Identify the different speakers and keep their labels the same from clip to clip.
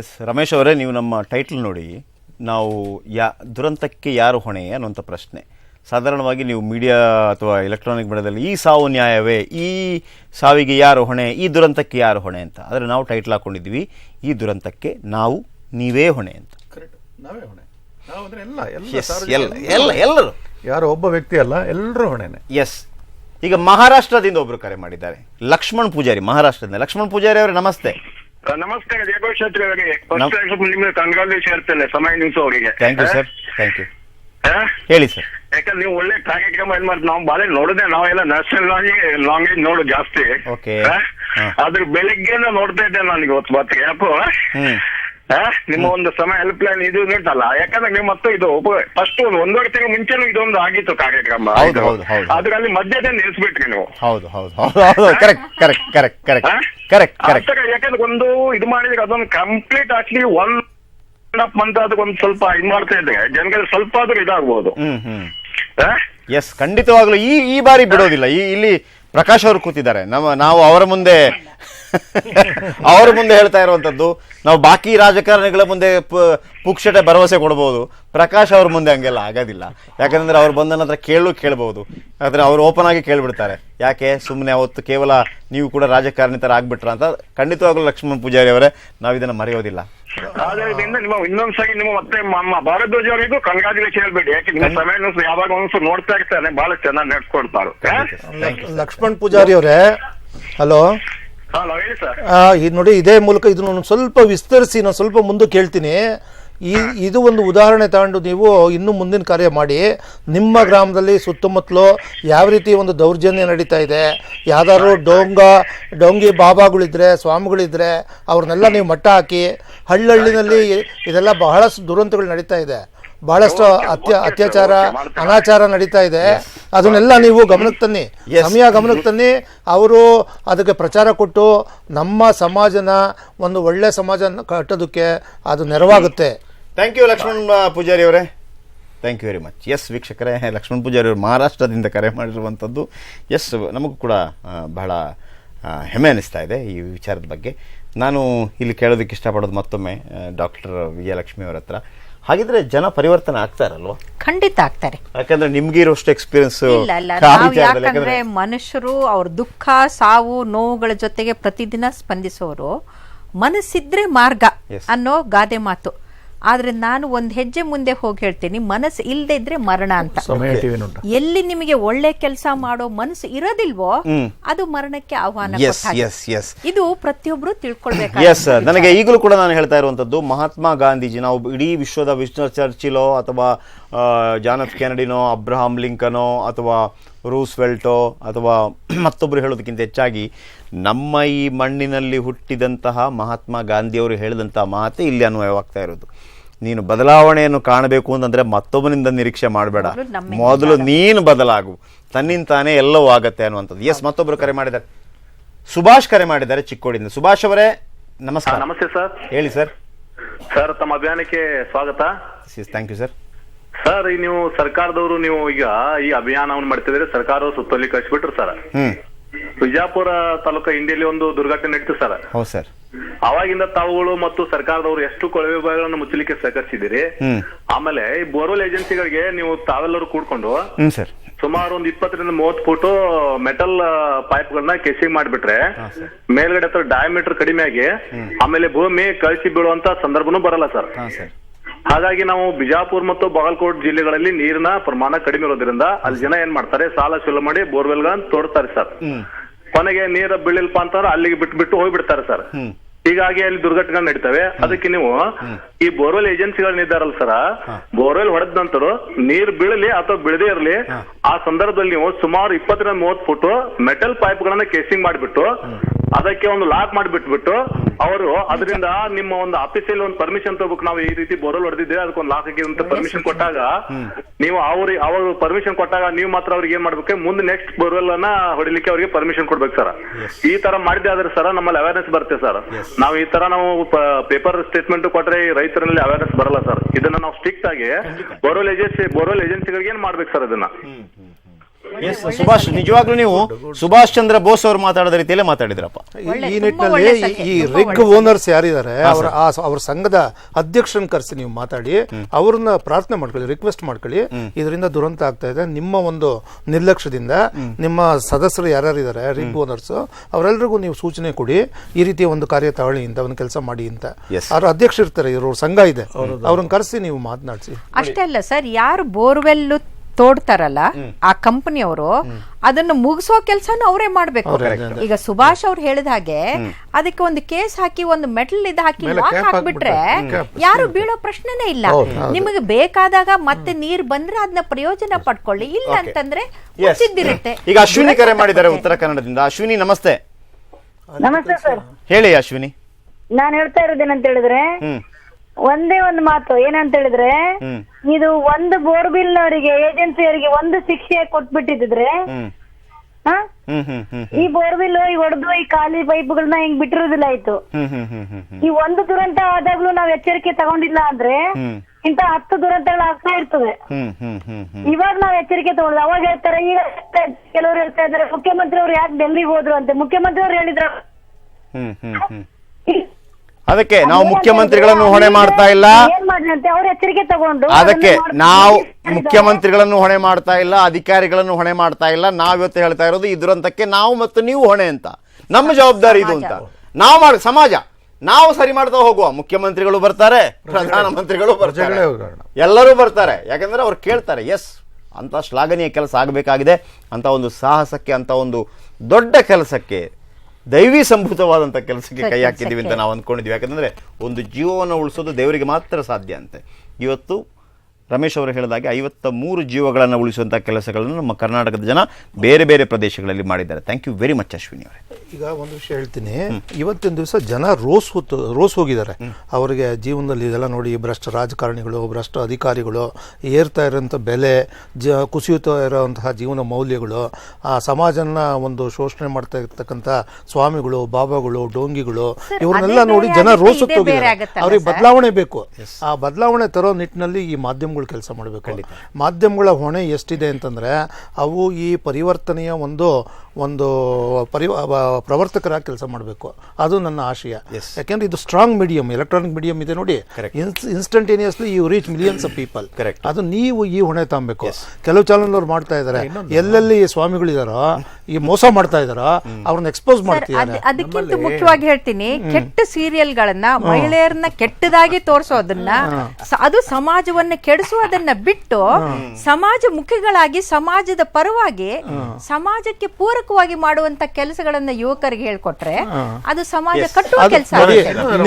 Speaker 1: S Ramesh ಅವರೇ ನೀವು ನಮ್ಮ ಟೈಟ್ಲ್ ನೋಡಿ. ನಾವು ಯಾ ದುರಂತಕ್ಕೆ ಯಾರು ಹೊಣೆ ಅನ್ನುವಂಥ ಪ್ರಶ್ನೆ. ಸಾಧಾರಣವಾಗಿ ನೀವು ಮೀಡಿಯಾ ಅಥವಾ ಎಲೆಕ್ಟ್ರಾನಿಕ್ ಮೀಡಿಯಾದಲ್ಲಿ ಈ ಸಾವು ನ್ಯಾಯವೇ ಈ ಸಾವಿಗೆ ಯಾರು ಹೊಣೆ ಈ ದುರಂತಕ್ಕೆ ಯಾರು ಹೊಣೆ ಅಂತ. ಆದರೆ ನಾವು ಟೈಟ್ಲ್ ಹಾಕೊಂಡಿದ್ವಿ ಈ ದುರಂತಕ್ಕೆ ನಾವು ನೀವೇ ಹೊಣೆ ಅಂತ.
Speaker 2: ಕರೆಕ್ಟ್ ನಾವೇ ಹೊಣೆ. ನಾವು ಅಂದ್ರೆ ಎಲ್ಲ ಎಲ್ಲ
Speaker 1: ಎಸ್
Speaker 2: ಸಾರ್ವಜನಿಕರು
Speaker 1: ಎಲ್ಲ ಎಲ್ಲ. ಎಲ್ಲರೂ.
Speaker 2: ಯಾರೋ ಒಬ್ಬ ವ್ಯಕ್ತಿ ಅಲ್ಲ ಎಲ್ಲರೂ ಹೊಣೆನೆ.
Speaker 1: ಎಸ್ ಈಗ ಮಹಾರಾಷ್ಟ್ರದಿಂದ ಒಬ್ಬರು ಕರೆ ಮಾಡಿದ್ದಾರೆ. ಲಕ್ಷ್ಮಣ್ ಪೂಜಾರಿ ಮಹಾರಾಷ್ಟ್ರದಿಂದ. ಲಕ್ಷ್ಮಣ್ ಪೂಜಾರಿ ಅವರೇ ನಮಸ್ತೆ.
Speaker 3: ನಮಸ್ಕಾರ ಶೆಟ್ಟಿ ಅವರಿಗೆ. ಫಸ್ಟ್ ನಿಮ್ಗೆ ಕಂಗ್ರಾಚುಲೇಷನ್ ಹೇಳ್ತೇನೆ ಸಮಯ ನ್ಯೂಸ್ ಅವರಿಗೆ.
Speaker 1: Thank you sir thank you? ಹೇಳಿ ಸರ್
Speaker 3: ಯಾಕಂದ್ರೆ ನೀವು ಒಳ್ಳೆ ಕಾರ್ಯಕ್ರಮ ಏನ್ ಮಾಡ್ತೀವಿ ನಾವು ಬಾಳೆ ನೋಡಿದೆ ನಾವೆಲ್ಲ ನ್ಯಾಷನಲ್ ಆಗಿ ಲಾಂಗ್ವೇಜ್ ನೋಡು ಜಾಸ್ತಿ. ಆದ್ರೆ ಬೆಳಿಗ್ಗೆನ ನೋಡ್ತಾ ಇದ್ದೆ ನನಗೆ ಇವತ್ತು ಮತ್ತೆ ಯಾಕೋ? ನಿಮ್ಮ ಒಂದು ಸಮಯ ಹೆಲ್ಪ್ ಲೈನ್ ಇದು ನಿಂತಲ್ಲ ಯಾಕಂದ್ರೆ ನೀವು ಮತ್ತೆ ಇದು ಫಸ್ಟ್ ಒಂದು ಒಂದೂವರೆ ತಿಂಗಳು ಮುಂಚೆನೂ ಇದೊಂದು ಆಗಿತ್ತು ಕಾರ್ಯಕ್ರಮ. ಅದ್ರಲ್ಲಿ ಮಧ್ಯದಲ್ಲಿ ನಿಲ್ಸ್ಬಿಟ್ರಿ ನೀವು.
Speaker 1: ಹೌದು ಹೌದು ಹೌದು correct correct correct correct correct correct
Speaker 3: ಯಾಕಂದ್ರೆ ಒಂದು ಇದು ಮಾಡಿದ್ರೆ ಅದೊಂದು complete actually one up month ಅದಕ್ಕೊಂದು ಸ್ವಲ್ಪ ಇದು ಮಾಡ್ತಾ ಇದ್ರೆ. ಜನಗಳಿಗೆ ಸ್ವಲ್ಪ ಆದ್ರೂ ಇದಾಗ್ಬೋದು.
Speaker 1: ಹ್ಮ್ ಹ್ಮ್.
Speaker 3: ಆ?
Speaker 1: ಎಸ್ ಖಂಡಿತವಾಗ್ಲೂ ಈ ಈ ಬಾರಿ ಬಿಡೋದಿಲ್ಲ. ಈ ಇಲ್ಲಿ ಪ್ರಕಾಶ್ ಅವರು ಕೂತಿದ್ದಾರೆ. ನಮ್ಮ ನಾವು ಅವರ ಮುಂದೆ ಅವರ ಮುಂದೆ ಹೇಳ್ತಾ ಇರುವಂತದ್ದು ನಾವು ಬಾಕಿ ರಾಜಕಾರಣಿಗಳ ಮುಂದೆ ಪುಕ್ಷಟೆ ಭರವಸೆ ಕೊಡಬಹುದು ಪ್ರಕಾಶ್ ಅವ್ರ ಮುಂದೆ ಹಂಗೆಲ್ಲ ಆಗೋದಿಲ್ಲ. ಯಾಕಂದ್ರೆ ಅವ್ರು ಬಂದ ನಂತರ ಕೇಳು ಕೇಳಬಹುದು ಆದರೆ ಅವ್ರು ಓಪನ್ ಆಗಿ ಕೇಳ್ಬಿಡ್ತಾರೆ. ಯಾಕೆ? ಸುಮ್ಮನೆ ಅವತ್ತು ಕೇವಲ ನೀವು ಕೂಡ ರಾಜಕಾರಣಿ ತರ ಆಗ್ಬಿಟ್ರ ಅಂತ. ಖಂಡಿತವಾಗ್ಲೂ ಲಕ್ಷ್ಮಣ್ ಪೂಜಾರಿ ಅವರೇ ನಾವು ಇದನ್ನ ಮರೆಯೋದಿಲ್ಲ.
Speaker 3: ಆದ್ರಿಂದ ನಿಮ್ಮ ಇನ್ನೊಂದ್ಸರಿ ನಿಮ್ಮ ಮತ್ತೆ ನಮ್ಮ ಭಾರದ್ವಾಜ್ ಅವರಿಗೂ ಕಂಗ್ರಾಚುಲೇಷನ್ ಹೇಳ್ಬೇಡಿ ಯಾಕೆ ನಿಮ್ಮ ಸಮಯ ಯಾವಾಗ ಒಂದ್ಸಲ ನೋಡ್ತಾ ಇರ್ತಾನೆ ಬಹಳ ಚೆನ್ನಾಗಿ ನಡ್ಸ್ಕೊಡ್ತಾರೆ.
Speaker 4: ಲಕ್ಷ್ಮಣ್ ಪೂಜಾರಿ ಅವರೇ ಹಲೋ?
Speaker 3: ಹಲೋ ಹೇಳಿ ಸರ್.
Speaker 4: ಇದು ನೋಡಿ ಇದೇ ಮೂಲಕ ಇದನ್ನ ಸ್ವಲ್ಪ ವಿಸ್ತರಿಸಿ ನಾನು ಸ್ವಲ್ಪ ಮುಂದೆ ಹೇಳ್ತೀನಿ ಈ, ಇದು ಒಂದು ಉದಾಹರಣೆ ತಗೊಂಡು ನೀವು ಇನ್ನೂ ಮುಂದಿನ ಕಾರ್ಯ ಮಾಡಿ. ನಿಮ್ಮ ಗ್ರಾಮದಲ್ಲಿ ಸುತ್ತಮುತ್ತಲು ಯಾವ ರೀತಿ ಒಂದು ದೌರ್ಜನ್ಯ ನಡೀತಾ ಇದೆ? ಯಾವ್ದಾದ್ರು ಡೋಂಗ, ಡೋಂಗಿ ಬಾಬಾಗಳಿದ್ರೆ, ಸ್ವಾಮಿಗಳಿದ್ರೆ, ಅವ್ರನ್ನೆಲ್ಲ ನೀವು ಮಟ್ಟ ಹಾಕಿ, ಹಳ್ಳಹಳ್ಳಿನಲ್ಲಿ ಇದೆಲ್ಲ ಬಹಳಷ್ಟು ದುರಂತಗಳು ನಡೀತಾ ಇದೆ. ಬಹಳಷ್ಟು ಅತ್ಯ ಅತ್ಯಾಚಾರ ಅನಾಚಾರ ನಡೀತಾ ಇದೆ. ಅದನ್ನೆಲ್ಲ ನೀವು ಗಮನಕ್ಕೆ ತನ್ನಿ. ಸಮಯ ಗಮನಕ್ಕೆ ತನ್ನಿ. ಅವರು ಅದಕ್ಕೆ ಪ್ರಚಾರ ಕೊಟ್ಟು ನಮ್ಮ ಸಮಾಜನ ಒಂದು ಒಳ್ಳೆ ಸಮಾಜ ಕಟ್ಟೋದಕ್ಕೆ ಅದು ನೆರವಾಗುತ್ತೆ.
Speaker 1: ಥ್ಯಾಂಕ್ ಯು ಲಕ್ಷ್ಮಣ್ ಪೂಜಾರಿ ಅವರೇ. Thank you very much yes ವೀಕ್ಷಕರೇ ಲಕ್ಷ್ಮಣ್ ಪೂಜಾರಿ ಅವರು ಮಹಾರಾಷ್ಟ್ರದಿಂದ ಕರೆ ಮಾಡಿರುವಂಥದ್ದು. ಎಸ್ ನಮಗೂ ಕೂಡ ಬಹಳ ಹೆಮ್ಮೆ ಅನ್ನಿಸ್ತಾ ಇದೆ ಈ ವಿಚಾರದ ಬಗ್ಗೆ. ನಾನು ಇಲ್ಲಿ ಕೇಳೋದಕ್ಕೆ ಇಷ್ಟಪಡೋದು ಮತ್ತೊಮ್ಮೆ ಡಾಕ್ಟರ್ ವಿಜಯಲಕ್ಷ್ಮಿ ಅವರ ಹತ್ರ. ಹಾಗಿದ್ರೆ ಜನ ಪರಿವರ್ತನೆ ಆಗ್ತಾರಲ್ವಾ
Speaker 5: ಖಂಡಿತ ಆಗ್ತಾರೆ.
Speaker 1: ಯಾಕಂದ್ರೆ ನಿಮ್ಗೆ ಇರೋಷ್ಟು ಎಕ್ಸ್ಪೀರಿಯನ್ಸ್
Speaker 5: ಇಲ್ಲ ಇಲ್ಲ ನಾವು ಯಾಕಂದ್ರೆ ಮನುಷ್ಯರು ಅವ್ರ ದುಃಖ ಸಾವು ನೋವುಗಳ ಜೊತೆಗೆ ಪ್ರತಿದಿನ ಸ್ಪಂದಿಸೋರು ಮನಸ್ಸಿದ್ರೆ ಮಾರ್ಗ ಅನ್ನೋ ಗಾದೆ ಮಾತು. ಆದ್ರೆ ನಾನು ಒಂದ್ ಹೆಜ್ಜೆ ಮುಂದೆ ಹೋಗಿ ಹೇಳ್ತೀನಿ ಮನಸ್ಸು ಇಲ್ಲದೆ ಇದ್ರೆ ಮರಣ ಅಂತ. ಎಲ್ಲಿ ನಿಮಗೆ ಒಳ್ಳೆ ಕೆಲಸ ಮಾಡೋ ಮನಸ್ಸು ಇರೋದಿಲ್ವೋ ಅದು ಮರಣಕ್ಕೆ ಆಹ್ವಾನ
Speaker 1: ಎಸ್
Speaker 5: ಕೊಟ್ಟ ಹಾಗೆ.
Speaker 1: ಎಸ್ ಎಸ್
Speaker 5: ಇದು ಪ್ರತಿಯೊಬ್ರು
Speaker 1: ಎಸ್
Speaker 5: ತಿಳ್ಕೊಳ್ಬೇಕು
Speaker 1: ನನಗೆ ಈಗಲೂ ಕೂಡ ನಾನು ಹೇಳ್ತಾ ಇರುವಂತದ್ದು ಮಹಾತ್ಮ ಗಾಂಧೀಜಿ ನಾವು ಇಡೀ ವಿಶ್ವದ ವಿಶ್ವ ಚರ್ಚಿಲೋ ಅಥವಾ ಜಾನ್ ಎಫ್ ಕೆನಡಿನೋ ಅಬ್ರಹಾಂ ಲಿಂಕನೋ ಅಥವಾ ರೂಸ್ವೆಲ್ಟೋ ಅಥವಾ ಮತ್ತೊಬ್ಬರು ಹೇಳೋದಕ್ಕಿಂತ ಹೆಚ್ಚಾಗಿ ನಮ್ಮ ಈ ಮಣ್ಣಿನಲ್ಲಿ ಹುಟ್ಟಿದಂತಹ ಮಹಾತ್ಮ ಗಾಂಧಿಯವರು ಹೇಳಿದಂತಹ ಮಾತೇ ಇಲ್ಲಿ ಅನ್ವಯವಾಗ್ತಾ ಇರೋದು. ನೀನು ಬದಲಾವಣೆಯನ್ನು ಕಾಣಬೇಕು ಅಂತಂದ್ರೆ ಮತ್ತೊಬ್ಬನಿಂದ ನಿರೀಕ್ಷೆ ಮಾಡಬೇಡ.
Speaker 5: ಮೊದಲು
Speaker 1: ನೀನು ಬದಲಾಗು. ತನ್ನಿಂತಾನೇ ಎಲ್ಲವೂ ಆಗತ್ತೆ ಅನ್ನುವಂಥದ್ದು. ಎಸ್ ಮತ್ತೊಬ್ಬರು ಕರೆ ಮಾಡಿದ್ದಾರೆ. ಸುಭಾಷ್ ಕರೆ ಮಾಡಿದ್ದಾರೆ ಚಿಕ್ಕೋಡಿಯಿಂದ. ಸುಭಾಷ್ ಅವರೇ ನಮಸ್ಕಾರ.
Speaker 6: ನಮಸ್ತೆ ಸರ್.
Speaker 1: ಹೇಳಿ ಸರ್.
Speaker 6: ಸರ್ ತಮ್ಮ ಅಭಿಯಾನಕ್ಕೆ ಸ್ವಾಗತ.
Speaker 1: ಥ್ಯಾಂಕ್ ಯು ಸರ್
Speaker 6: ಸರ್ ಈ ನೀವು ಸರ್ಕಾರದವರು ನೀವು ಈಗ ಈ ಅಭಿಯಾನವನ್ನು ಮಾಡ್ತಿದ್ರೆ ಸರ್ಕಾರ ಸುತ್ತೋಲಿ ಕಳಿಸ್ಬಿಟ್ರು ಸರ್.
Speaker 1: ಹ್ಮ್.
Speaker 6: ವಿಜಾಪುರ ತಾಲೂಕು ಇಂಡಿಯಲ್ಲಿ ಒಂದು ದುರ್ಘಟನೆ ನಡೀತು ಸರ್.
Speaker 1: ಹೌದು ಸರ್.
Speaker 6: ಅವಾಗಿಂದ ತಾವುಗಳು ಮತ್ತು ಸರ್ಕಾರದವರು ಎಷ್ಟು ಕೊಳವೆ ಬಾವಿಗಳನ್ನು ಮುಚ್ಚಲಿಕ್ಕೆ ಸಹಕರಿಸಿದಿರಿ
Speaker 1: ಹ್ಮ್.
Speaker 6: ಆಮೇಲೆ ಈ ಬೋರ್ವೆಲ್ ಏಜೆನ್ಸಿಗಳಿಗೆ ನೀವು ತಾವೆಲ್ಲರೂ ಕೂಡ್ಕೊಂಡು
Speaker 1: ಹ್ಮ್ ಸರ್.
Speaker 6: ಸುಮಾರು ಒಂದು ಇಪ್ಪತ್ತರಿಂದ ಮೂವತ್ತು ಫುಟ್ ಮೆಟಲ್ ಪೈಪ್ ಗಳನ್ನ ಕೆಸಿಂಗ್ ಮಾಡ್ಬಿಟ್ರೆ ಮೇಲ್ಗಡೆ ಹತ್ರ ಡಯಾಮೀಟರ್ ಕಡಿಮೆ ಆಗಿ ಆಮೇಲೆ ಭೂಮಿ ಕಳಿಸಿ ಬೀಳುವಂತ ಸಂದರ್ಭನೂ ಬರಲ್ಲ ಸರ್.
Speaker 1: ಹಾಂ ಸರ್.
Speaker 6: ಹಾಗಾಗಿ ನಾವು ಬಿಜಾಪುರ್ ಮತ್ತು ಬಾಗಲಕೋಟ್ ಜಿಲ್ಲೆಗಳಲ್ಲಿ ನೀರಿನ ಪ್ರಮಾಣ ಕಡಿಮೆ ಇರೋದ್ರಿಂದ ಅಲ್ಲಿ ಜನ ಏನ್ ಮಾಡ್ತಾರೆ? ಸಾಲ ಸುಲ ಮಾಡಿ ಬೋರ್ವೆಲ್ ಗಳನ್ನ ತೋಡ್ತಾರೆ ಸರ್ ಕೊನೆಗೆ ನೀರ ಬೀಳಿಲ್ಪ ಅಂತಂದ್ರೆ ಅಲ್ಲಿಗೆ ಬಿಟ್ಟು ಬಿಟ್ಟು ಹೋಗ್ಬಿಡ್ತಾರೆ ಸರ್. ಹೀಗಾಗಿ ಅಲ್ಲಿ ದುರ್ಘಟನೆಗಳು ನಡೀತವೆ. ಅದಕ್ಕೆ ನೀವು ಈ ಬೋರ್ವೆಲ್ ಏಜೆನ್ಸಿಗಳನ್ನಿದ್ದಾರಲ್ಲ ಸರ್ ಬೋರ್ವೆಲ್ ಹೊಡೆದ ನಂತರ ನೀರ್ ಬೀಳಲಿ ಅಥವಾ ಬಿಳದೇ ಇರಲಿ ಆ ಸಂದರ್ಭದಲ್ಲಿ ನೀವು ಸುಮಾರು ಇಪ್ಪತ್ತರಿಂದ ಮೂವತ್ತು ಫುಟ್ ಮೆಟಲ್ ಪೈಪ್ ಗಳನ್ನ ಕೇಸಿಂಗ್ ಮಾಡಿಬಿಟ್ಟು ಅದಕ್ಕೆ ಒಂದು ಲಾಕ್ ಮಾಡಿಬಿಟ್ಬಿಟ್ಟು ಅವರು ಅದರಿಂದ ನಿಮ್ಮ ಒಂದು ಆಫೀಸಲ್ಲಿ ಒಂದು ಪರ್ಮಿಷನ್ ತಗೋಬೇಕು. ನಾವು ಈ ರೀತಿ ಬೋರಲ್ ಹೊಡೆದಿದ್ದೆ ಅದಕ್ಕೊಂದು ಲಾಕ್ ಲಾಕ್ ಅಂತ ಪರ್ಮಿಷನ್ ಕೊಟ್ಟಾಗ ನೀವು ಅವ್ರಿಗೆ ಅವರು ಪರ್ಮಿಷನ್ ಕೊಟ್ಟಾಗ ನೀವು ಮಾತ್ರ ಅವ್ರಿಗೆ ಏನ್ ಮಾಡ್ಬೇಕು? ಮುಂದೆ ನೆಕ್ಸ್ಟ್ ಬೋರ್ವೆಲ್ ಅನ್ನ ಹೊಡಿಲಿಕ್ಕೆ ಅವರಿಗೆ ಪರ್ಮಿಷನ್ ಕೊಡ್ಬೇಕು ಸರ್ ಈ ತರ ಮಾಡಿದೆ ಆದ್ರೆ ಸರ್ ನಮ್ಮಲ್ಲಿ ಅವೇರ್ನೆಸ್ ಬರುತ್ತೆ ಸರ್ ನಾವು ಈ ತರ ನಾವು ಪೇಪರ್ ಸ್ಟೇಟ್ಮೆಂಟ್ ಕೊಟ್ರೆ ಈ ರೈತರಲ್ಲಿ ಅವೇರ್ನೆಸ್ ಬರಲ್ಲ ಸರ್ ಇದನ್ನ ನಾವು ಸ್ಟ್ರಿಕ್ಟ್ ಆಗಿ ಬೋರ್ವೆಲ್ ಏಜೆನ್ಸಿ ಬೋರ್ವೆಲ್ ಏಜೆನ್ಸಿಗಳಿಗೆ ಏನ್ ಮಾಡ್ಬೇಕು ಸರ್ ಇದನ್ನ?
Speaker 1: ಎಸ್ ಸುಭಾಷ್ ನಿಜವಾಗ್ಲೂ ನೀವು ಸುಭಾಷ್ ಚಂದ್ರ ಬೋಸ್ ಅವರು ಮಾತಾಡಿದ ರೀತಿಯಲ್ಲೇ ಮಾತಾಡಿದ್ರಪ್ಪ.
Speaker 4: ಈ- ನಿಟ್ಟಿನಲ್ಲಿ ಈ- ರಿಗ್ ಓನರ್ಸ್ ಯಾರಿದ್ದಾರೆ ಅವರ ಅವ್ರ ಸಂಘದ ಅಧ್ಯಕ್ಷರನ್ನ ಕರೆಸಿ ನೀವು ಮಾತಾಡಿ ಅವ್ರನ್ನ ಪ್ರಾರ್ಥನೆ ಮಾಡ್ಕೊಳ್ಳಿ ರಿಕ್ವೆಸ್ಟ್ ಮಾಡ್ಕೊಳ್ಳಿ. ಇದರಿಂದ ದುರಂತ ಆಗ್ತಾ ಇದೆ. ನಿಮ್ಮ ಒಂದು ನಿರ್ಲಕ್ಷ್ಯದಿಂದ ನಿಮ್ಮ ಸದಸ್ಯರು ಯಾರ್ಯಾರು ಇದ್ದಾರೆ ರಿಗ್ ಓನರ್ಸ್ ಅವರೆಲ್ಲರಿಗೂ ನೀವು ಸೂಚನೆ ಕೊಡಿ ಈ ರೀತಿಯ ಒಂದು ಕಾರ್ಯ ತಗೊಳ್ಳಿ ಅಂತ ಒಂದು ಕೆಲಸ ಮಾಡಿ ಅಂತ. ಅವ್ರ ಅಧ್ಯಕ್ಷ ಇರ್ತಾರೆ ಇವರು ಸಂಘ ಇದೆ. ಅವ್ರನ್ನ ಕರೆಸಿ ನೀವು ಮಾತನಾಡಿಸಿ.
Speaker 5: ಅಷ್ಟೇ ಅಲ್ಲ ಸರ್ ಯಾರು ಬೋರ್ವೆಲ್ ತೋಡ್ತಾರಲ್ಲ ಆ ಕಂಪನಿಯವರು ಅದನ್ನ ಮುಗಿಸೋ ಕೆಲಸನೂ ಅವರೇ ಮಾಡ್ಬೇಕು. ಈಗ ಸುಭಾಷ್ ಅವ್ರು ಹೇಳಿದ ಹಾಗೆ ಅದಕ್ಕೆ ಒಂದು ಕೇಸ್ ಹಾಕಿ ಒಂದು ಮೆಟಲ್ ಇದು ಹಾಕಿ ಲಾಕ್ ಹಾಕ್ಬಿಟ್ರೆ ಯಾರು ಬೀಳೋ ಪ್ರಶ್ನೆನೇ ಇಲ್ಲ. ನಿಮಗೆ ಬೇಕಾದಾಗ ಮತ್ತೆ ನೀರ್ ಬಂದ್ರೆ ಅದನ್ನ ಪ್ರಯೋಜನ ಪಡ್ಕೊಳ್ಳಿ ಇಲ್ಲ ಅಂತಂದ್ರೆ. ಮುಚ್ಚಿದ್ದಿರುತ್ತೆ.
Speaker 1: ಈಗ ಅಶ್ವಿನಿ ಕರೆ ಮಾಡಿದ್ದಾರೆ ಉತ್ತರ ಕನ್ನಡದಿಂದ. ಅಶ್ವಿನಿ ನಮಸ್ತೆ.
Speaker 7: ನಮಸ್ತೆ ಸರ್.
Speaker 1: ಹೇಳಿ ಅಶ್ವಿನಿ.
Speaker 7: ನಾನು ಹೇಳ್ತಾ ಇರೋದೇನಂತ ಹೇಳಿದ್ರೆ ಒಂದೇ ಒಂದು ಮಾತು ಏನಂತ ಹೇಳಿದ್ರೆ ಇದು ಒಂದು ಬೋರ್ಬಿಲ್ ಅವರಿಗೆ ಏಜೆನ್ಸಿಯವರಿಗೆ ಒಂದು ಶಿಕ್ಷೆ ಕೊಟ್ಬಿಟ್ಟಿದ್ರೆ ಈ ಬೋರ್ವಿಲ್ ಈ ಹೊಡೆದು ಈ ಖಾಲಿ ಪೈಪ್ಗಳನ್ನ ಹಿಂಗ್ ಬಿಟ್ಟಿರೋದಿಲ್ಲ ಆಯ್ತು. ಈ ಒಂದು ದುರಂತ ಆದಾಗ್ಲೂ ನಾವ್ ಎಚ್ಚರಿಕೆ ತಗೊಂಡಿಲ್ಲ ಅಂದ್ರೆ. ಇಂತ ಹತ್ತು ದುರಂತಗಳು ಆಗ್ತಾ
Speaker 1: ಇರ್ತದೆ
Speaker 7: ಇವಾಗ ನಾವ್ ಎಚ್ಚರಿಕೆ ತಗೊಂಡ್ ಅವಾಗ ಹೇಳ್ತಾರೆ ಈಗ ಕೆಲವರು ಹೇಳ್ತಾ ಇದಾರೆ ಮುಖ್ಯಮಂತ್ರಿ ಅವ್ರು ಯಾಕೆ ಡೆಲ್ಲಿಗೆ ಹೋದ್ರು ಅಂತ ಮುಖ್ಯಮಂತ್ರಿ ಅವ್ರು ಹೇಳಿದ್ರು
Speaker 1: ಅದಕ್ಕೆ ನಾವು ಮುಖ್ಯಮಂತ್ರಿಗಳನ್ನು ಹೊಣೆ ಮಾಡ್ತಾ ಇಲ್ಲ.
Speaker 7: ಏನ್ ಮಾಡ್ರಂತೆ ಅವ್ರ ಎಚ್ಚರಿಕೆ ತಗೊಂಡು
Speaker 1: ಅದಕ್ಕೆ
Speaker 7: ಅದನ್ನ ಮಾಡ್ಕೊಂಡು
Speaker 1: ನಾವು. ಮುಖ್ಯಮಂತ್ರಿಗಳನ್ನು ಹೊಣೆ ಮಾಡ್ತಾ ಇಲ್ಲ ಅಧಿಕಾರಿಗಳನ್ನು ಹೊಣೆ ಮಾಡ್ತಾ ಇಲ್ಲ. ನಾವಿವತ್ತು ಹೇಳ್ತಾ ಇರೋದು ಇದ್ರಂತಕ್ಕೆ ದುರಂತಕ್ಕೆ ನಾವು ಮತ್ತು ನೀವು ಹೊಣೆ ಅಂತ. ನಮ್ಮ ಜವಾಬ್ದಾರಿ ಇದು ಅಂತ. ನಾವು ಮಾಡಿ ಸಮಾಜ ನಾವು ಸರಿ ಮಾಡ್ತಾ ಹೋಗುವ. ಮುಖ್ಯಮಂತ್ರಿಗಳು ಬರ್ತಾರೆ ಪ್ರಧಾನಮಂತ್ರಿಗಳು ಬರ್ತಾರೆ
Speaker 2: ಪ್ರಜೆಗಳೇ ಹೋಗೋಣ.
Speaker 1: ಎಲ್ಲರೂ ಬರ್ತಾರೆ. ಯಾಕಂದ್ರೆ ಅವ್ರು ಕೇಳ್ತಾರೆ ಎಸ್ ಅಂತ ಶ್ಲಾಘನೀಯ ಕೆಲಸ ಆಗಬೇಕಾಗಿದೆ. ಅಂತ ಒಂದು ಸಾಹಸಕ್ಕೆ ಅಂತ ಒಂದು ದೊಡ್ಡ ಕೆಲಸಕ್ಕೆ ದೈವಿ ಸಂಭೂತವಾದಂಥ ಕೆಲಸಕ್ಕೆ ಕೈ ಹಾಕಿದ್ದೀವಿ ಅಂತ ನಾವು ಅಂದ್ಕೊಂಡಿದ್ದೀವಿ ಯಾಕಂದರೆ ಒಂದು ಜೀವವನ್ನು ಉಳಿಸೋದು ದೇವರಿಗೆ ಮಾತ್ರ ಸಾಧ್ಯ ಅಂತೆ. ಇವತ್ತು ರಮೇಶ್ ಅವರು ಹೇಳಿದಾಗೆ ಐವತ್ತ ಮೂರು ಜೀವಗಳನ್ನು ಉಳಿಸುವಂಥ ಕೆಲಸಗಳನ್ನು ನಮ್ಮ ಕರ್ನಾಟಕದ ಜನ ಬೇರೆ ಬೇರೆ ಪ್ರದೇಶಗಳಲ್ಲಿ ಮಾಡಿದ್ದಾರೆ. Thank you very much Ashwini ಅವರೇ.
Speaker 4: ಈಗ ಒಂದು ವಿಷಯ ಹೇಳ್ತೀನಿ. ಇವತ್ತಿನ ದಿವಸ ಜನ ರೋಸ್ ಹೊತ್ತು ರೋಸ್ ಹೋಗಿದ್ದಾರೆ. ಅವರಿಗೆ ಜೀವನದಲ್ಲಿ ಇದೆಲ್ಲ ನೋಡಿ ಭ್ರಷ್ಟ ರಾಜಕಾರಣಿಗಳು ಭ್ರಷ್ಟ ಅಧಿಕಾರಿಗಳು ಏರ್ತಾ ಇರೋಂಥ ಬೆಲೆ ಜ ಕುಸಿಯುತ್ತಾ ಇರೋವಂತಹ ಜೀವನ ಮೌಲ್ಯಗಳು ಆ ಸಮಾಜನ ಒಂದು ಶೋಷಣೆ ಮಾಡ್ತಾ ಇರ್ತಕ್ಕಂಥ ಸ್ವಾಮಿಗಳು ಬಾಬಾಗಳು ಡೋಂಗಿಗಳು ಇವರನ್ನೆಲ್ಲ ನೋಡಿ ಜನ ರೋಸ್ ಹೋಗಿದ್ದಾರೆ ಅವ್ರಿಗೆ ಬದಲಾವಣೆ ಬೇಕು. ಆ ಬದಲಾವಣೆ ತರೋ ನಿಟ್ಟಿನಲ್ಲಿ ಈ ಮಾಧ್ಯಮಗಳು ಕೆಲಸ ಮಾಡಬೇಕು. ಮಾಧ್ಯಮಗಳ ಹೊಣೆ ಎಷ್ಟಿದೆ ಅಂತಂದರೆ ಅವು ಈ ಪರಿವರ್ತನೆಯ ಒಂದು ಒಂದು ಪರಿ ಪ್ರವರ್ತಕರಾಗಿ ಕೆಲಸ ಮಾಡಬೇಕು. ಅದು ನನ್ನ ಆಶಯ. ಯಾಕೆಂದ್ರೆ ಇದು ಸ್ಟ್ರಾಂಗ್ ಮೀಡಿಯಂ ಎಲೆಕ್ಟ್ರಾನಿಕ್ ಮೀಡಿಯಂ ಇದೆ ನೋಡಿ. Instantaneously you reach millions of people
Speaker 1: correct
Speaker 4: ಅದು ನೀವು ಈ ಹೊಣೆ ತಗೋಬೇಕು ಕೆಲವು ಚಾನಲ್ ಅವ್ರು ಮಾಡ್ತಾ ಇದ್ದಾರೆ ಎಲ್ಲೆಲ್ಲಿ ಸ್ವಾಮಿಗಳಿದಾರೋ ಈ ಮೋಸ ಮಾಡ್ತಾ ಇದಾರೋ ಅವ್ರನ್ನ ಎಕ್ಸ್ಪೋಸ್ ಮಾಡ್ತಿದ್ದಾರೆ
Speaker 5: ಅದಕ್ಕಿಂತ ಮುಖ್ಯವಾಗಿ ಹೇಳ್ತೀನಿ ಕೆಟ್ಟ ಸೀರಿಯಲ್ಗಳನ್ನ ಮಹಿಳೆಯರನ್ನ ಕೆಟ್ಟದಾಗಿ ತೋರಿಸೋದನ್ನ ಅದು ಸಮಾಜವನ್ನ ಕೆಡಿಸುವುದನ್ನ ಬಿಟ್ಟು ಸಮಾಜ ಮುಖಿಗಳಾಗಿ ಸಮಾಜದ ಪರವಾಗಿ ಸಮಾಜಕ್ಕೆ ಪೂರಕವಾಗಿ ಮಾಡುವಂತ ಕೆಲಸಗಳನ್ನ ಯುವಕರಿಗೆ ಹೇಳ್ಕೊಟ್ರೆ ಅದು ಸಮಾಜ ಕಟ್ಟುವ ಕೆಲಸ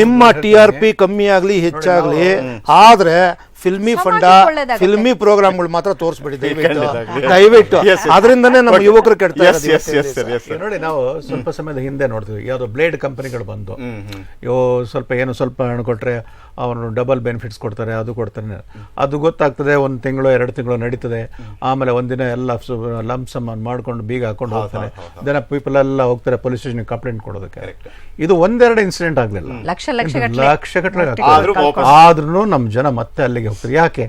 Speaker 4: ನಿಮ್ಮ ಟಿ ಆರ್ ಪಿ ಕಮ್ಮಿ ಆಗ್ಲಿ ಹೆಚ್ಚಾಗ್ಲಿ ಆದ್ರೆ ಫಿಲ್ಮಿ ಫಂಡ. ಫಿಲ್ಮಿ ಪ್ರೋಗ್ರಾಮ್ಗಳು ಮಾತ್ರ ತೋರಿಸ್ಬೇಡಿ ದಯವಿಟ್ಟು. ದಯವಿಟ್ಟು.
Speaker 1: Yes, yes.
Speaker 4: ಅದರಿಂದನೇ ನಮ್ಮ ಯುವಕರು
Speaker 2: ಕೆಡ್ತಾರೆ ನೋಡಿ ನಾವು ಸ್ವಲ್ಪ ಸಮಯದ ಹಿಂದೆ ನೋಡ್ತೀವಿ ಯಾವುದೋ ಬ್ಲೇಡ್ ಕಂಪನಿಗಳು ಬಂದು ಯೋ ಸ್ವಲ್ಪ ಏನು ಸ್ವಲ್ಪ ಹಣ ಕೊಟ್ರೆ ಅವನು ಡಬಲ್ ಬೆನಿಫಿಟ್ಸ್ ಕೊಡ್ತಾರೆ ಅದು ಕೊಡ್ತಾರೆ. ಅದು ಗೊತ್ತಾಗ್ತದೆ ಒಂದು ತಿಂಗಳು ಎರಡು ತಿಂಗಳು ನಡೀತದೆ. ಆಮೇಲೆ ಒಂದಿನ ಎಲ್ಲ ಲಂಪ್ ಸಮ್ ಮಾಡ್ಕೊಂಡು ಬೀಗ ಹಾಕೊಂಡು ಹೋಗ್ತಾರೆ. ದೆನ್ ಪೀಪಲ್ ಎಲ್ಲ ಹೋಗ್ತಾರೆ ಪೊಲೀಸ್ ಸ್ಟೇಷನ್ ಕಂಪ್ಲೇಂಟ್ ಕೊಡೋದಕ್ಕೆ. ಇದು ಒಂದೆರಡು ಇನ್ಸಿಡೆಂಟ್ ಆಗಲಿಲ್ಲ.
Speaker 5: ಲಕ್ಷ ಲಕ್ಷ
Speaker 2: ನಮ್
Speaker 1: ಆದ್ರೂ
Speaker 2: ನಮ್ಮ ಜನ ಮತ್ತೆ ಅಲ್ಲಿಗೆ ಹೋಗ್ತಾರೆ ಯಾಕೆ?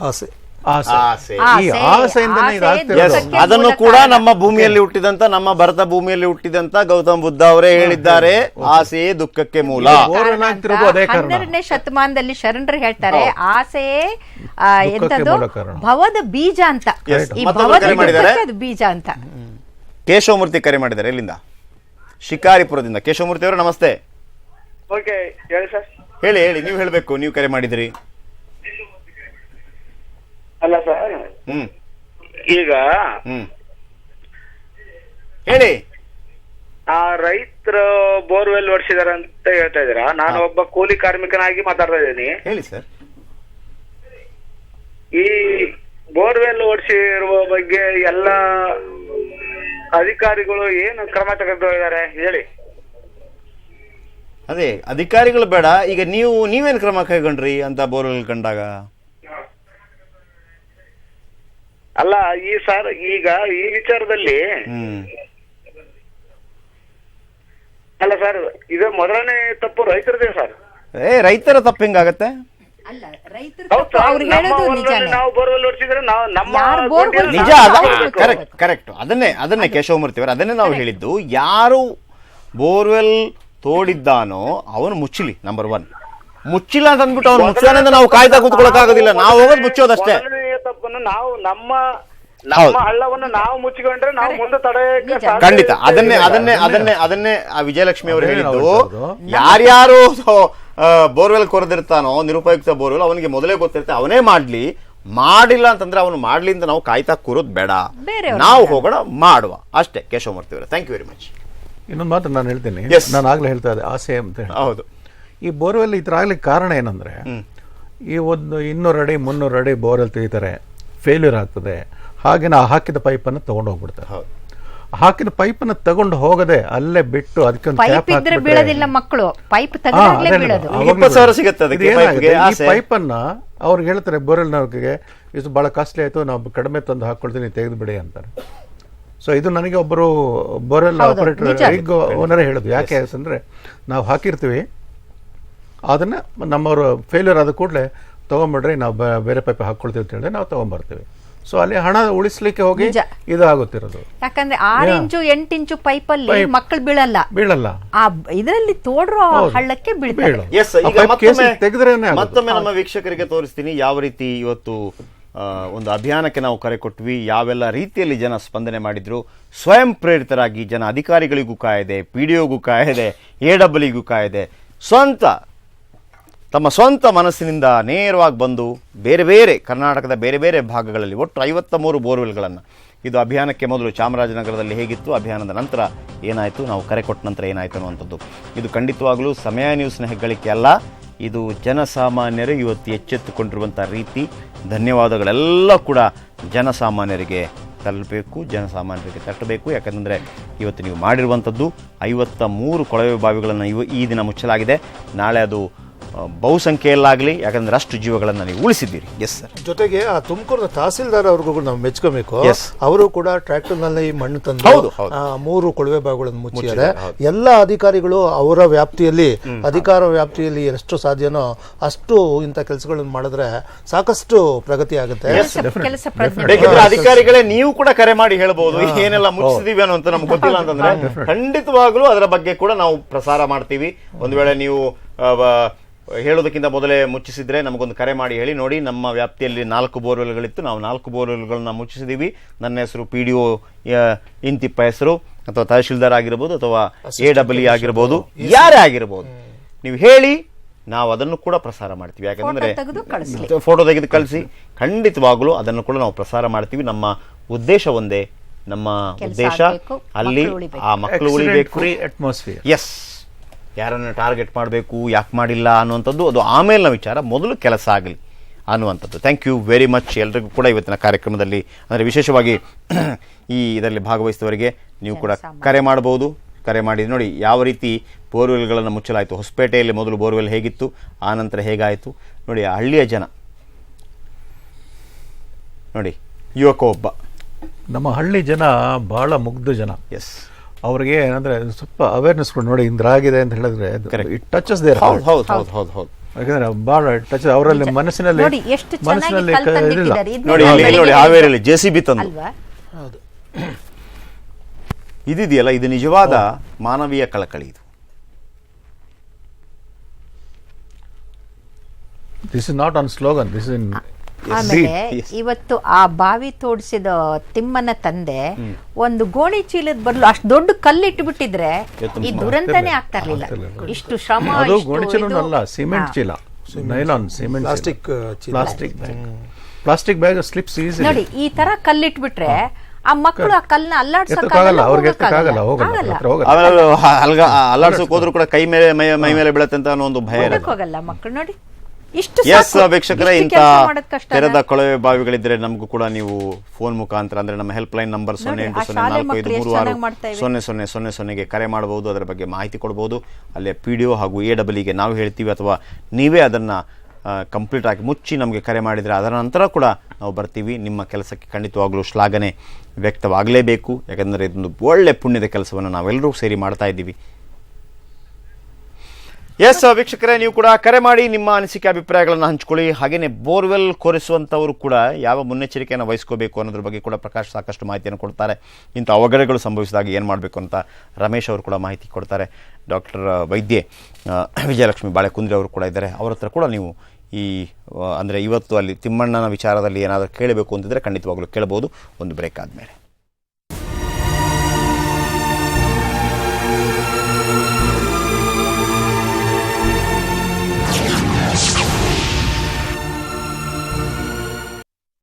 Speaker 4: ಆಸೆ.
Speaker 2: ಆಸೆ.
Speaker 1: ಆಸೆ.
Speaker 2: ಈ
Speaker 5: ಆಸೆ,
Speaker 2: ಆಸೆಯಿಂದನೇ
Speaker 5: ಆಸೆ,
Speaker 2: ಇದಾಗ್ತಿರೋದು.
Speaker 1: ಅದನ್ನು ಕೂಡ ನಮ್ಮ ಭೂಮಿಯಲ್ಲಿ ಹುಟ್ಟಿದಂತ ನಮ್ಮ ಭರತ ಭೂಮಿಯಲ್ಲಿ ಹುಟ್ಟಿದಂತ ಗೌತಮ್ ಬುದ್ಧ ಅವರೇ ಹೇಳಿದ್ದಾರೆ. ಆಸೆಯೇ ದುಃಖಕ್ಕೆ ಮೂಲ.
Speaker 2: ಬೋರ್ವೆಲ್ ಅದೇ ಕಾರಣ.
Speaker 5: ಹನ್ನೆರಡನೇ ಶತಮಾನದಲ್ಲಿ ಶರಣರು ಹೇಳ್ತಾರೆ ಆಸೆಯೇ ಆ,
Speaker 2: ದುಃಖಕ್ಕೆ
Speaker 5: ಎಂತದು
Speaker 2: ಮೂಲ ಕಾರಣ.
Speaker 5: ಭವದ ಬೀಜ ಅಂತ. ಬೀಜ ಅಂತ.
Speaker 1: ಕೇಶವಮೂರ್ತಿ ಕರೆ ಮಾಡಿದ್ದಾರೆ ಎಲ್ಲಿಂದ ಶಿಕಾರಿಪುರದಿಂದ. ಕೇಶವಮೂರ್ತಿ ಅವರು ನಮಸ್ತೆ.
Speaker 3: ಓಕೆ ಹೇಳಿ ಸರ್.
Speaker 1: ಹೇಳಿ ಹೇಳಿ ನೀವು ಹೇಳಬೇಕು ನೀವು ಕರೆ ಮಾಡಿದ್ರಿ.
Speaker 3: ಅಲ್ಲ ಸರ್.
Speaker 1: ಹ್ಮ್.
Speaker 3: ಈಗ
Speaker 1: ಹ್ಮ್. ಹೇಳಿ.
Speaker 3: ಆ ರೈತರು ಬೋರ್ವೆಲ್ ಹೊಡ್ಸಿದಾರೆ ಅಂತ ಹೇಳ್ತಾ ಇದ್ದೀರಾ? ನಾನು ಒಬ್ಬ ಕೂಲಿ ಕಾರ್ಮಿಕನಾಗಿ ಮಾತಾಡ್ತಾ ಇದ್ದೀನಿ.
Speaker 1: ಹೇಳಿ ಸರ್.
Speaker 3: ಈ ಬೋರ್ವೆಲ್ ಓಡಿಸಿರುವ ಬಗ್ಗೆ ಎಲ್ಲ ಅಧಿಕಾರಿಗಳು ಏನು ಕ್ರಮ ತೆಗೆದುಕೊಂಡಿದ್ದಾರೆ? ಹೇಳಿ.
Speaker 1: ಅದೇ ಅಧಿಕಾರಿಗಳು ಬೇಡ. ಈಗ ನೀವು ನೀವೇನು ಕ್ರಮ ಕೈಗೊಂಡ್ರಿ ಅಂತ ಬೋರ್ವೆಲ್ ಕಂಡಾಗ?
Speaker 3: ಅಲ್ಲ ಈ ಸರ್ ಈಗ ಈ ವಿಚಾರದಲ್ಲಿ
Speaker 1: ಹ್ಮ್.
Speaker 3: ಅಲ್ಲ ಸರ್ ಇದು ಮೊದಲನೇ ತಪ್ಪು ರೈತರದೇ ಸರ್.
Speaker 1: ಏ ರೈತರ ತಪ್ಪು ಹಿಂಗಾಗತ್ತೆ?
Speaker 5: ಅಲ್ಲ ರೈತರು
Speaker 3: ಹೌದು ಸರ್,
Speaker 5: ಅವ್ರು
Speaker 3: ನಮ್ಮ
Speaker 5: ಹೇಳೋದು
Speaker 3: ನಾವು ಬೋರ್ವೆಲ್ ಹೊಡ್ಸಿದ್ರೆ ನಾವು ನಮ್ಮ
Speaker 5: ಯಾರ್ ಬೋರ್ವೆಲ್
Speaker 3: ಗುಂಡಿಯಲ್ಲಿ
Speaker 1: ನಿಜ. ಕರೆಕ್ಟ್ ಕರೆಕ್ಟ್ ಅದನ್ನೇ ಅದನ್ನೇ ಕೇಶವಮೂರ್ತಿ ಅವರು ಅದನ್ನೇ ನಾವು ಹೇಳಿದ್ದು ಯಾರು ಬೋರ್ವೆಲ್ ತೋಡಿದ್ದಾನೋ ಅವನು ಮುಚ್ಚಲಿ ನಂಬರ್ ಒನ್ ಮುಚ್ಚಿಲ್ಲ ಅಂತ ಅಂದ್ಬಿಟ್ಟು ಅವ್ನು ಮುಚ್ಚಿಲ್ಲ ಅಂದ್ರೆ ನಾವು ಕಾಯ್ತಾ ಆಗೋದಿಲ್ಲ. ನಾವು ಹೋಗೋದು ಮುಚ್ಚೋದಷ್ಟೇ.
Speaker 3: ಮೊದಲನೆಯ ತಪ್ಪನ್ನು ನಾವು ನಮ್ಮ
Speaker 1: ಹೌದು.
Speaker 3: ನಮ್ಮ ಹಳ್ಳವನ್ನು ನಾವು ಮುಚ್ಚಿಕೊಂಡ್ರೆ ನಾವು ಮುಂದೆ ತಡೆಯಕ್ಕೆ ಸಾಧ್ಯ
Speaker 1: ಖಂಡಿತ. ಅದನ್ನೇ ಅದನ್ನೇ ಅದನ್ನೇ ಅದನ್ನೇ ಆ ವಿಜಯಲಕ್ಷ್ಮಿ ಅವರು
Speaker 2: ನಾವು
Speaker 1: ಹೇಳಿದ್ದು
Speaker 2: ಹೇಳ್ತಾ
Speaker 1: ಯಾರ್ಯಾರು ಬೋರ್ವೆಲ್ ಕೊರೆದಿರ್ತಾನೋ ನಿರುಪಯುಕ್ತ ಬೋರ್ವೆಲ್ ಅವನಿಗೆ ಮೊದಲೇ ಗೊತ್ತಿರುತ್ತೆ ಅವನೇ ಮಾಡ್ಲಿ. ಮಾಡಿಲ್ಲ ಅಂತಂದ್ರೆ ಅವನು ಮಾಡ್ಲಿ ಅಂತ ನಾವು ಕಾಯ್ತಾ ಕೂರೋದು ಬೇಡ.
Speaker 5: ಬೇರೆಯವ್ರು
Speaker 1: ನಾವು ಹೋಗೋಣ ಮಾಡುವ. ಅಷ್ಟೇ ಕೇಶವಮೂರ್ತಿ ಅವರೇ. ಥ್ಯಾಂಕ್ ಯು ವೆರಿ ಮಚ್
Speaker 2: ಇನ್ನೊಂದು ಮಾತ್ರ ನಾನು ಹೇಳ್ತೀನಿ. ನಾನು ಆಗ್ಲೇ ಹೇಳ್ತಾ ಇದ್ದೆ ಆಸೆ ಅಂತ ಹೇಳಿ
Speaker 1: ಹೌದು.
Speaker 2: ಈ ಬೋರ್ವೆಲ್ ಈ ಥರ ಆಗ್ಲಿಕ್ಕೆ ಕಾರಣ ಏನಂದ್ರೆ ಈ ಒಂದು ಇನ್ನೂರು ಅಡಿ ಮುನ್ನೂರು ಅಡಿ ಬೋರ್ವೆಲ್ ತೆಗಿತಾರೆ ಫೇಲ್ಯೂರ್ ಆಗ್ತದೆ. ಹಾಗೆ ನಾ ಹಾಕಿದ ಪೈಪನ್ನು ತಗೊಂಡು ಹೋಗ್ಬಿಡ್ತಾರೆ.
Speaker 1: ಹೌದು.
Speaker 2: ಹಾಕಿದ ಪೈಪನ್ನು ತಗೊಂಡು ಹೋಗದೆ ಅಲ್ಲೇ ಬಿಟ್ಟು ಅದಕ್ಕೆ ಒಂದು
Speaker 5: ಪೈಪ್ ಇದ್ರೆ ಬೀಳೋದಿಲ್ಲ ಮಕ್ಕಳು. ಪೈಪ್ ತೆಗೆದಾಗ್ಲೇ ಬೀಳೋದು.
Speaker 1: ಇಪ್ಪತ್ತು ಸಾವಿರ ಸಿಗುತ್ತೆ ಅದಕ್ಕೆ ಪೈಪ್ಗೆ
Speaker 2: ಈ
Speaker 1: ಆಸೆ.
Speaker 2: ಪೈಪನ್ನ ಅವ್ರಿಗೆ ಹೇಳ್ತಾರೆ ಬೋರ್ವೆಲ್ನವ್ರಿಗೆ ಇದು ಬಹಳ ಕಾಸ್ಟ್ಲಿ ಆಯ್ತು ನಾವು ಕಡಿಮೆ ತಂದು ಹಾಕೊಳ್ತೀನಿ ತೆಗೆದು ಬಿಡಿ ಅಂತಾರೆ. ಸೊ ಇದು ನನಗೆ ಒಬ್ಬರು ಬೋರ್ವೆಲ್
Speaker 5: ಹೌದು,
Speaker 2: ಆಪರೇಟರ್. ರಿಗ್ ಓನರ್ ಹೇಳೋದು. ಯಾಕೆ ಅಂದ್ರೆ ನಾವು ಹಾಕಿರ್ತೀವಿ. ಅದನ್ನ ನಮ್ಮವರು ಫೇಲ್ಯೂರ್ ಆದ ಕೂಡಲೇ ತೊಗೊಂಬಿಡ್ರಿ ನಾವು ಬೇರೆ ಪೈಪ್ ಹಾಕೊಳ್ತೀವಿ ಅಂತ ಹೇಳಿದ್ರೆ ನಾವು ತೊಗೊಂಬರ್ತೀವಿ. ಸೊ ಅಲ್ಲಿ ಹಣ ಉಳಿಸ್ಲಿಕ್ಕೆ ಹೋಗಿ. ಇದು ಆಗುತ್ತಿರೋದು.
Speaker 5: ಯಾಕಂದ್ರೆ ಆರ್. ಇಂಚು ಎಂಟು ಇಂಚು ಪೈಪಲ್ಲಿ
Speaker 2: ಅಲ್ಲಿ
Speaker 5: ಮಕ್ಕಳು ಬೀಳಲ್ಲ.
Speaker 2: ಬೀಳಲ್ಲ.
Speaker 5: ಆ ಇದರಲ್ಲಿ ತೋಡ್ರೋ ಹಳ್ಳಕ್ಕೆ ಬೀಳ್ತಾರೆ.
Speaker 1: ಮತ್ತೊಮ್ಮೆ ನಮ್ಮ ವೀಕ್ಷಕರಿಗೆ ತೋರಿಸ್ತೀನಿ ಯಾವ ರೀತಿ ಇವತ್ತು ಒಂದು ಅಭಿಯಾನಕ್ಕೆ ನಾವು ಕರೆ ಕೊಟ್ವಿ. ಯಾವೆಲ್ಲ ರೀತಿಯಲ್ಲಿ ಜನ ಸ್ಪಂದನೆ ಮಾಡಿದ್ರು. ಸ್ವಯಂ ಪ್ರೇರಿತರಾಗಿ ಜನ ಅಧಿಕಾರಿಗಳಿಗೂ ಕಾಯಿದೆ, ಪಿ ಡಿ ಒಗೂ ಕಾಯಿದೆ, ಎ ಡಬ್ಲ್ಯೂಗೂ ಕಾಯಿದೆ. ಸ್ವಂತ, ತಮ್ಮ ಸ್ವಂತ ಮನಸ್ಸಿನಿಂದ ನೇರವಾಗಿ ಬಂದು ಬೇರೆ ಬೇರೆ ಕರ್ನಾಟಕದ ಬೇರೆ ಬೇರೆ ಭಾಗಗಳಲ್ಲಿ ಒಟ್ಟು ಐವತ್ತ ಮೂರು ಬೋರ್ವೆಲ್ಗಳನ್ನು. ಇದು ಅಭಿಯಾನಕ್ಕೆ ಮೊದಲು ಚಾಮರಾಜನಗರದಲ್ಲಿ ಹೇಗಿತ್ತು, ಅಭಿಯಾನದ ನಂತರ ಏನಾಯಿತು, ನಾವು ಕರೆ ಕೊಟ್ಟ ನಂತರ ಏನಾಯಿತು ಅನ್ನುವಂಥದ್ದು. ಇದು ಖಂಡಿತವಾಗಲೂ ಸಮಯ ನ್ಯೂಸ್ನ ಹೆಗ್ಗಳಿಕೆ ಅಲ್ಲ. ಇದು ಜನಸಾಮಾನ್ಯರು ಇವತ್ತು ಎಚ್ಚೆತ್ತುಕೊಂಡಿರುವಂಥ ರೀತಿ. ಧನ್ಯವಾದಗಳೆಲ್ಲ ಕೂಡ ಜನಸಾಮಾನ್ಯರಿಗೆ ತಲುಪಬೇಕು, ಜನಸಾಮಾನ್ಯರಿಗೆ ತಟ್ಟಬೇಕು. ಯಾಕಂದರೆ ಇವತ್ತು ನೀವು ಮಾಡಿರುವಂಥದ್ದು ಐವತ್ತ ಮೂರು ಕೊಳವೆ ಬಾವಿಗಳನ್ನು ಇವ ಈ ದಿನ ಮುಚ್ಚಲಾಗಿದೆ. ನಾಳೆ ಅದು ಬಹುಸಂಖ್ಯೆಯಲ್ಲಾಗಲಿ ಯಾಕಂದ್ರೆ ಅಷ್ಟು ಜೀವಗಳನ್ನು ನೀವು ಉಳಿಸಿದ್ದೀರಿ. ಎಸ್ ಸರ್
Speaker 4: ಜೊತೆಗೆ ಆ ತುಮಕೂರಿನ ತಹಸೀಲ್ದಾರ್ ಅವ್ರಿಗೂ ನಾವು ಮೆಚ್ಕೋಬೇಕು. ಅವರು ಕೂಡ ಟ್ರ್ಯಾಕ್ಟರ್ನಲ್ಲಿ ಮಣ್ಣು ತಂದು
Speaker 1: ಹೌದು, ಹೌದು.
Speaker 4: ಆ, ಮೂರು ಕೊಳವೆ ಬಾವಿಗಳನ್ನು ಮುಚ್ಚಿದ್ದಾರೆ. ಎಲ್ಲ ಅಧಿಕಾರಿಗಳು ಅವರ ವ್ಯಾಪ್ತಿಯಲ್ಲಿ ಅಧಿಕಾರ ವ್ಯಾಪ್ತಿಯಲ್ಲಿ ಎಷ್ಟು ಸಾಧ್ಯನೋ ಅಷ್ಟು ಇಂಥ ಕೆಲಸಗಳನ್ನು ಮಾಡಿದ್ರೆ ಸಾಕಷ್ಟು ಪ್ರಗತಿ ಆಗುತ್ತೆ.
Speaker 1: ಅಧಿಕಾರಿಗಳೇ ನೀವು ಕೂಡ ಕರೆ ಮಾಡಿ ಹೇಳ್ಬೋದು. ಏನೆಲ್ಲ ಮುಚ್ಚಿದೀವಿ ಅನ್ನೋ ಅಂತ ನಮ್ಗೆ ಗೊತ್ತಿಲ್ಲ ಅಂತಂದ್ರೆ ಖಂಡಿತವಾಗ್ಲೂ ಅದರ ಬಗ್ಗೆ ಕೂಡ ನಾವು ಪ್ರಸಾರ ಮಾಡ್ತೀವಿ. ಒಂದು ವೇಳೆ ನೀವು ಹೇಳೋದಕ್ಕಿಂತ ಮೊದಲೇ ಮುಚ್ಚಿಸಿದ್ರೆ ನಮಗೊಂದು ಕರೆ ಮಾಡಿ ಹೇಳಿ. ನೋಡಿ ನಮ್ಮ ವ್ಯಾಪ್ತಿಯಲ್ಲಿ ನಾಲ್ಕು ಬೋರ್ವೆಲ್ಗಳಿತ್ತು. ನಾವು ನಾಲ್ಕು ಬೋರ್ವೆಲ್ಗಳನ್ನ ಮುಚ್ಚಿಸಿದ್ದೀವಿ ನನ್ನ ಹೆಸರು ಪಿ ಡಿ ಒ ಇಂತಿಪ್ಪ ಹೆಸರು ಅಥವಾ ತಹಶೀಲ್ದಾರ್ ಆಗಿರ್ಬೋದು ಅಥವಾ ಎ ಡಬ್ಲ್ಯೂ ಆಗಿರ್ಬೋದು ಯಾರೇ ಆಗಿರ್ಬೋದು. ನೀವು ಹೇಳಿ ನಾವು ಅದನ್ನು ಕೂಡ ಪ್ರಸಾರ ಮಾಡ್ತೀವಿ. ಯಾಕಂದ್ರೆ ಫೋಟೋ ತೆಗೆದು ಕಳಿಸಿ. ಖಂಡಿತವಾಗಲೂ ಅದನ್ನು ಕೂಡ ನಾವು ಪ್ರಸಾರ ಮಾಡ್ತೀವಿ. ನಮ್ಮ ಉದ್ದೇಶ ಒಂದೇ. ನಮ್ಮ ಉದ್ದೇಶ ಅಲ್ಲಿ ಆ ಮಕ್ಕಳು ಉಳಿಬೇಕು. ಎಸ್ ಯಾರನ್ನು ಟಾರ್ಗೆಟ್ ಮಾಡಬೇಕು ಯಾಕೆ ಮಾಡಿಲ್ಲ ಅನ್ನುವಂಥದ್ದು ಅದು ಆಮೇಲಿನ ವಿಚಾರ ಮೊದಲು ಕೆಲಸ ಆಗಲಿ ಅನ್ನುವಂಥದ್ದು. ಥ್ಯಾಂಕ್ ಯು ವೆರಿ ಮಚ್ ಎಲ್ರಿಗೂ ಕೂಡ ಇವತ್ತಿನ ಕಾರ್ಯಕ್ರಮದಲ್ಲಿ. ಅಂದರೆ ವಿಶೇಷವಾಗಿ ಈ ಇದರಲ್ಲಿ ಭಾಗವಹಿಸಿದವರಿಗೆ ನೀವು ಕೂಡ ಕರೆ ಮಾಡಬಹುದು. ಕರೆ ಮಾಡಿ ನೋಡಿ ಯಾವ ರೀತಿ ಬೋರ್ವೆಲ್ಗಳನ್ನು ಮುಚ್ಚಲಾಯಿತು. ಹೊಸಪೇಟೆಯಲ್ಲಿ ಮೊದಲು ಬೋರ್ವೆಲ್ ಹೇಗಿತ್ತು ಆ ನಂತರ ಹೇಗಾಯಿತು. ನೋಡಿ ಆ ಹಳ್ಳಿಯ ಜನ. ನೋಡಿ ಯುವಕ ಒಬ್ಬ.
Speaker 2: ನಮ್ಮ ಹಳ್ಳಿ ಜನ ಬಹಳ ಮುಗ್ಧ ಜನ.
Speaker 1: ಎಸ್
Speaker 2: ಅವ್ರಿಗೆ ಏನಂದ್ರೆ ಸ್ವಲ್ಪ ಅವೇರ್ನೆಸ್ ಕೂಡ ನೋಡಿ ಇಂದ್ರಾಗಿದೆ ಅಂತ ಹೇಳಿದ್ರೆ. ಇಟ್ ಟಚಸ್ ದೇರ್
Speaker 1: ಹೌದು ಹೌದು ಹೌದು. ಹೌದು ಹೌದು.
Speaker 2: ಯಾಕಂದ್ರೆ ಬಹಳ ಟಚ್ ಅವರಲ್ಲಿ ಮನಸ್ಸಿನಲ್ಲಿ
Speaker 5: ನೋಡಿ, ಎಷ್ಟು ಚೆನ್ನಾಗಿ
Speaker 2: ಮನಸ್ಸಿನಲ್ಲಿ.
Speaker 1: ನೋಡಿ ಇಲ್ಲಿ ಇಲ್ಲಿ ನೋಡಿ ಹಾವೇರಿಯಲ್ಲಿ ಜೆ ಸಿ ಬಿ ತಂದು. ಇದಿದೆಯಲ್ಲ ಇದು ನಿಜವಾದ ಮಾನವೀಯ ಕಳಕಳಿ ಇದು.
Speaker 2: This is not an slogan this in
Speaker 5: ಆಮೇಲೆ ಇವತ್ತು ಆ ಬಾವಿ ತೋಡಿಸಿದ ತಿಮ್ಮನ ತಂದೆ ಒಂದು ಗೋಣಿ ಚೀಲದ ಬದಲು ಅಷ್ಟು ದೊಡ್ಡ ಕಲ್ಲು ಇಟ್ಬಿಟ್ಟಿದ್ರೆ ಈ ದುರಂತನೇ ಆಗ್ತಾ ಇರ್ಲಿಲ್ಲ. ಇಷ್ಟು ಶ್ರಮ
Speaker 2: ಸಿಮೆಂಟ್ ಚೀಲ. ನೈಲಾನ್ ಸಿಮೆಂಟ್
Speaker 4: ಪ್ಲಾಸ್ಟಿಕ್ ಚೀಲ.
Speaker 2: Plastic bag plastic bag slips easy
Speaker 5: ನೋಡಿ ಈ ತರ ಕಲ್ಲಿಟ್ಬಿಟ್ರೆ ಆ ಮಕ್ಕಳು ಆ ಕಲ್ಲನ್ನ
Speaker 2: ಅಲ್ಲಾಡ್ಸಕ್ಕಾಗಲ್ಲ ಅವ್ರಿಗೆ ಎತ್ತಕ್ಕಾಗಲ್ಲ ಹೋಗಲ್ಲ
Speaker 1: ಆಮೇಲೆ ಅಲ್ಲಾಡ್ಸೋಕ್ ಹೋದ್ರು ಕೂಡ ಕೈ ಮೇಲೆ ಮೈ ಮೈ ಮೇಲೆ ಬೀಳತ್ತೆ ಅಂತ ಅನ್ನೋ ಒಂದು ಭಯ ಇರುತ್ತೆ
Speaker 5: ಹೋಗಲ್ಲ ಮಕ್ಕಳು ನೋಡಿ. ಇಷ್ಟು
Speaker 1: ಎಸ್. ವೀಕ್ಷಕರೇ ಇಂಥ
Speaker 5: ಕಷ್ಟನಾ?
Speaker 1: ತೆರೆದ ಕೊಳವೆ ಬಾವಿಗಳಿದ್ರೆ ನಮಗೂ ಕೂಡ ನೀವು ಫೋನ್ ಮುಖಾಂತರ ಅಂದ್ರೆ ನಮ್ಮ ಹೆಲ್ಪ್ ಲೈನ್ ನಂಬರ್ ಸೊನ್ನೆ ಎಂಟು ಸೊನ್ನೆ ನಾಲ್ಕು ಐದು ಮೂರು ಆರು. ಸೊನ್ನೆ ಸೊನ್ನೆ ಸೊನ್ನೆ ಸೊನ್ನೆಗೆ ಕರೆ ಮಾಡಬಹುದು ಅದರ ಬಗ್ಗೆ ಮಾಹಿತಿ ಕೊಡಬಹುದು ಅಲ್ಲೇ ಪಿ ಡಿ ಒ ಹಾಗೂ ಎ ಡಬ್ಲ್ಯೂಗೆ ನಾವು ಹೇಳ್ತೀವಿ ಅಥವಾ ನೀವೇ ಅದನ್ನ ಕಂಪ್ಲೀಟ್ ಆಗಿ ಮುಚ್ಚಿ ನಮಗೆ ಕರೆ ಮಾಡಿದರೆ ಅದರ ನಂತರ ಕೂಡ ನಾವು ಬರ್ತೀವಿ ನಿಮ್ಮ ಕೆಲಸಕ್ಕೆ ಖಂಡಿತವಾಗಲೂ ಶ್ಲಾಘನೆ ವ್ಯಕ್ತವಾಗಲೇಬೇಕು ಯಾಕಂದರೆ ಇದೊಂದು ಒಳ್ಳೆ ಪುಣ್ಯದ ಕೆಲಸವನ್ನು ನಾವೆಲ್ಲರೂ ಸೇರಿ ಮಾಡ್ತಾ ಇದ್ದೀವಿ ಎಸ್, ವೀಕ್ಷಕರೇ, ನೀವು ಕೂಡ ಕರೆ ಮಾಡಿ ನಿಮ್ಮ ಅನಿಸಿಕೆ ಅಭಿಪ್ರಾಯಗಳನ್ನು ಹಂಚ್ಕೊಳ್ಳಿ. ಹಾಗೆಯೇ ಬೋರ್ವೆಲ್ ಕೊರೆಸುವಂಥವರು ಕೂಡ ಯಾವ ಮುನ್ನೆಚ್ಚರಿಕೆಯನ್ನು ವಹಿಸ್ಕೋಬೇಕು ಅನ್ನೋದ್ರ ಬಗ್ಗೆ ಕೂಡ ಪ್ರಕಾಶ್ ಸಾಕಷ್ಟು ಮಾಹಿತಿಯನ್ನು ಕೊಡ್ತಾರೆ. ಇಂಥ ಅವಘಡಗಳು ಸಂಭವಿಸಿದಾಗ ಏನು ಮಾಡಬೇಕು ಅಂತ ರಮೇಶ್ ಅವರು ಕೂಡ ಮಾಹಿತಿ ಕೊಡ್ತಾರೆ. ಡಾಕ್ಟರ್ ವೈದ್ಯೆ ವಿಜಯಲಕ್ಷ್ಮಿ ಬಾಳೆಕುಂದ್ರಿ ಅವರು ಕೂಡ ಇದ್ದಾರೆ. ಅವ್ರ ಹತ್ರ ಕೂಡ ನೀವು ಈ ಅಂದರೆ ಇವತ್ತು ಅಲ್ಲಿ ತಿಮ್ಮಣ್ಣನ ವಿಚಾರದಲ್ಲಿ ಏನಾದರೂ ಕೇಳಬೇಕು ಅಂತಿದ್ರೆ ಖಂಡಿತವಾಗಲೂ ಕೇಳಬಹುದು. ಒಂದು ಬ್ರೇಕ್ ಆದಮೇಲೆ.